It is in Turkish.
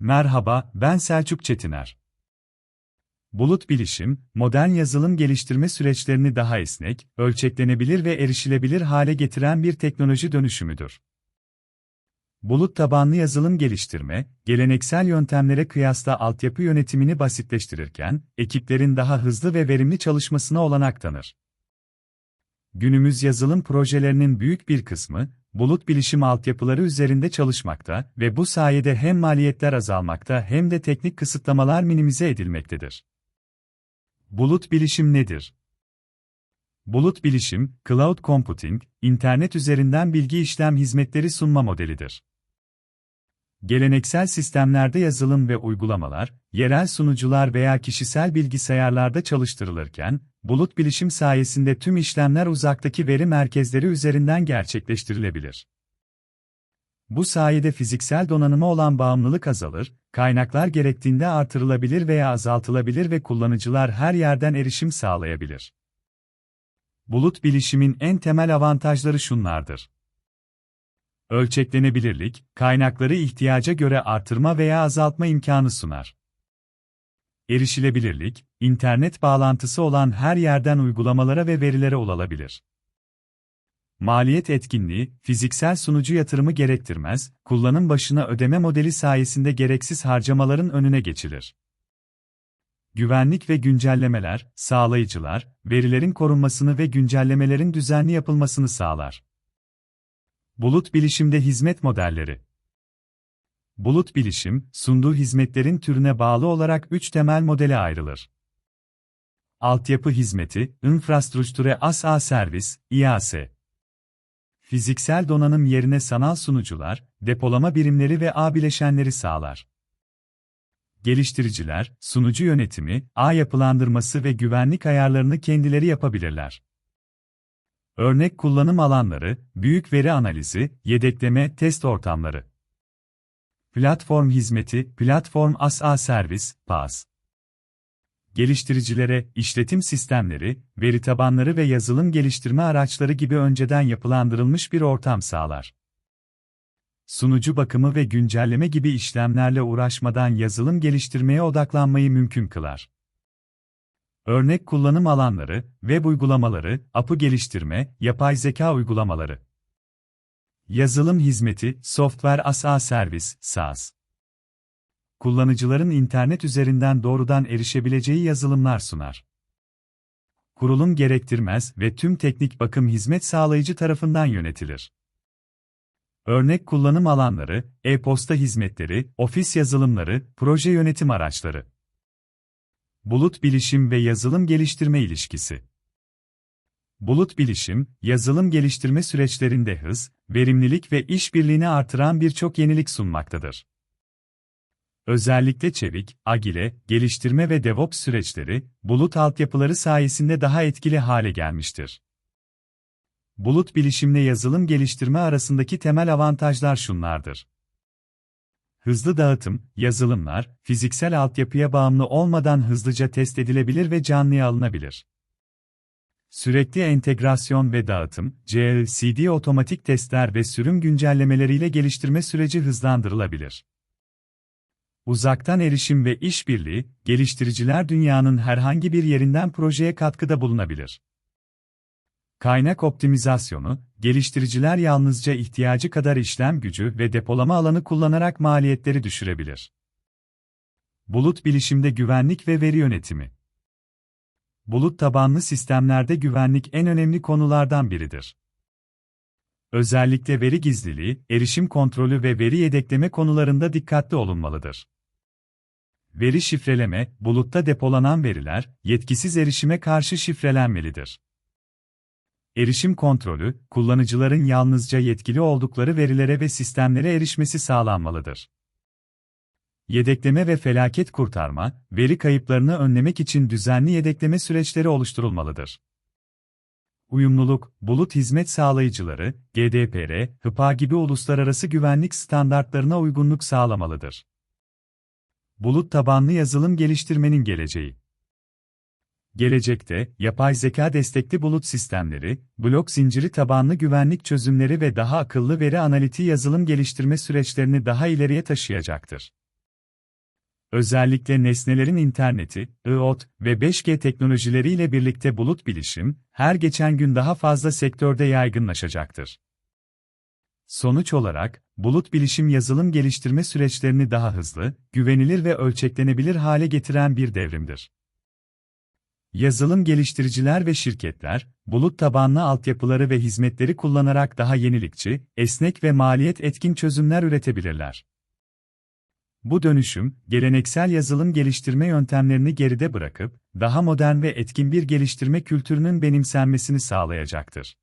Merhaba, ben Selçuk Çetiner. Bulut bilişim, modern yazılım geliştirme süreçlerini daha esnek, ölçeklenebilir ve erişilebilir hale getiren bir teknoloji dönüşümüdür. Bulut tabanlı yazılım geliştirme, geleneksel yöntemlere kıyasla altyapı yönetimini basitleştirirken, ekiplerin daha hızlı ve verimli çalışmasına olanak tanır. Günümüz yazılım projelerinin büyük bir kısmı, bulut bilişim altyapıları üzerinde çalışmakta ve bu sayede hem maliyetler azalmakta hem de teknik kısıtlamalar minimize edilmektedir. Bulut bilişim nedir? Bulut bilişim, cloud computing, internet üzerinden bilgi işlem hizmetleri sunma modelidir. Geleneksel sistemlerde yazılım ve uygulamalar, yerel sunucular veya kişisel bilgisayarlarda çalıştırılırken, bulut bilişim sayesinde tüm işlemler uzaktaki veri merkezleri üzerinden gerçekleştirilebilir. Bu sayede fiziksel donanıma olan bağımlılık azalır, kaynaklar gerektiğinde artırılabilir veya azaltılabilir ve kullanıcılar her yerden erişim sağlayabilir. Bulut bilişimin en temel avantajları şunlardır. Ölçeklenebilirlik, kaynakları ihtiyaca göre artırma veya azaltma imkanı sunar. Erişilebilirlik, internet bağlantısı olan her yerden uygulamalara ve verilere ulaşılabilir. Maliyet etkinliği, fiziksel sunucu yatırımı gerektirmez, kullanım başına ödeme modeli sayesinde gereksiz harcamaların önüne geçilir. Güvenlik ve güncellemeler, sağlayıcılar, verilerin korunmasını ve güncellemelerin düzenli yapılmasını sağlar. Bulut bilişimde hizmet modelleri Bulut bilişim, sunduğu hizmetlerin türüne bağlı olarak üç temel modele ayrılır. Altyapı hizmeti, infrastruktüre as a servis, IaaS. Fiziksel donanım yerine sanal sunucular, depolama birimleri ve ağ bileşenleri sağlar. Geliştiriciler, sunucu yönetimi, ağ yapılandırması ve güvenlik ayarlarını kendileri yapabilirler. Örnek kullanım alanları, büyük veri analizi, yedekleme, test ortamları. Platform hizmeti, platform as a servis, PaaS. Geliştiricilere, işletim sistemleri, veri tabanları ve yazılım geliştirme araçları gibi önceden yapılandırılmış bir ortam sağlar. Sunucu bakımı ve güncelleme gibi işlemlerle uğraşmadan yazılım geliştirmeye odaklanmayı mümkün kılar. Örnek kullanım alanları, web uygulamaları, apı geliştirme, yapay zeka uygulamaları. Yazılım hizmeti, Software as a Service, SaaS. Kullanıcıların internet üzerinden doğrudan erişebileceği yazılımlar sunar. Kurulum gerektirmez ve tüm teknik bakım hizmet sağlayıcı tarafından yönetilir. Örnek kullanım alanları, e-posta hizmetleri, ofis yazılımları, proje yönetim araçları. Bulut bilişim ve yazılım geliştirme ilişkisi. Bulut bilişim, yazılım geliştirme süreçlerinde hız, verimlilik ve işbirliğini artıran birçok yenilik sunmaktadır. Özellikle çevik, agile, geliştirme ve DevOps süreçleri, bulut altyapıları sayesinde daha etkili hale gelmiştir. Bulut bilişimle yazılım geliştirme arasındaki temel avantajlar şunlardır. Hızlı dağıtım, yazılımlar, fiziksel altyapıya bağımlı olmadan hızlıca test edilebilir ve canlıya alınabilir. Sürekli entegrasyon ve dağıtım, CL/CD otomatik testler ve sürüm güncellemeleriyle geliştirme süreci hızlandırılabilir. Uzaktan erişim ve işbirliği, geliştiriciler dünyanın herhangi bir yerinden projeye katkıda bulunabilir. Kaynak optimizasyonu, geliştiriciler yalnızca ihtiyacı kadar işlem gücü ve depolama alanı kullanarak maliyetleri düşürebilir. Bulut bilişimde güvenlik ve veri yönetimi. Bulut tabanlı sistemlerde güvenlik en önemli konulardan biridir. Özellikle veri gizliliği, erişim kontrolü ve veri yedekleme konularında dikkatli olunmalıdır. Veri şifreleme, bulutta depolanan veriler, yetkisiz erişime karşı şifrelenmelidir. Erişim kontrolü, kullanıcıların yalnızca yetkili oldukları verilere ve sistemlere erişmesi sağlanmalıdır. Yedekleme ve felaket kurtarma, veri kayıplarını önlemek için düzenli yedekleme süreçleri oluşturulmalıdır. Uyumluluk, bulut hizmet sağlayıcıları, GDPR, HIPAA gibi uluslararası güvenlik standartlarına uygunluk sağlamalıdır. Bulut tabanlı yazılım geliştirmenin geleceği Gelecekte, yapay zeka destekli bulut sistemleri, blok zinciri tabanlı güvenlik çözümleri ve daha akıllı veri analitiği yazılım geliştirme süreçlerini daha ileriye taşıyacaktır. özellikle nesnelerin interneti, IoT ve 5G teknolojileriyle birlikte bulut bilişim, her geçen gün daha fazla sektörde yaygınlaşacaktır. Sonuç olarak, bulut bilişim yazılım geliştirme süreçlerini daha hızlı, güvenilir ve ölçeklenebilir hale getiren bir devrimdir. Yazılım geliştiriciler ve şirketler, bulut tabanlı altyapıları ve hizmetleri kullanarak daha yenilikçi, esnek ve maliyet etkin çözümler üretebilirler. Bu dönüşüm, geleneksel yazılım geliştirme yöntemlerini geride bırakıp, daha modern ve etkin bir geliştirme kültürünün benimsenmesini sağlayacaktır.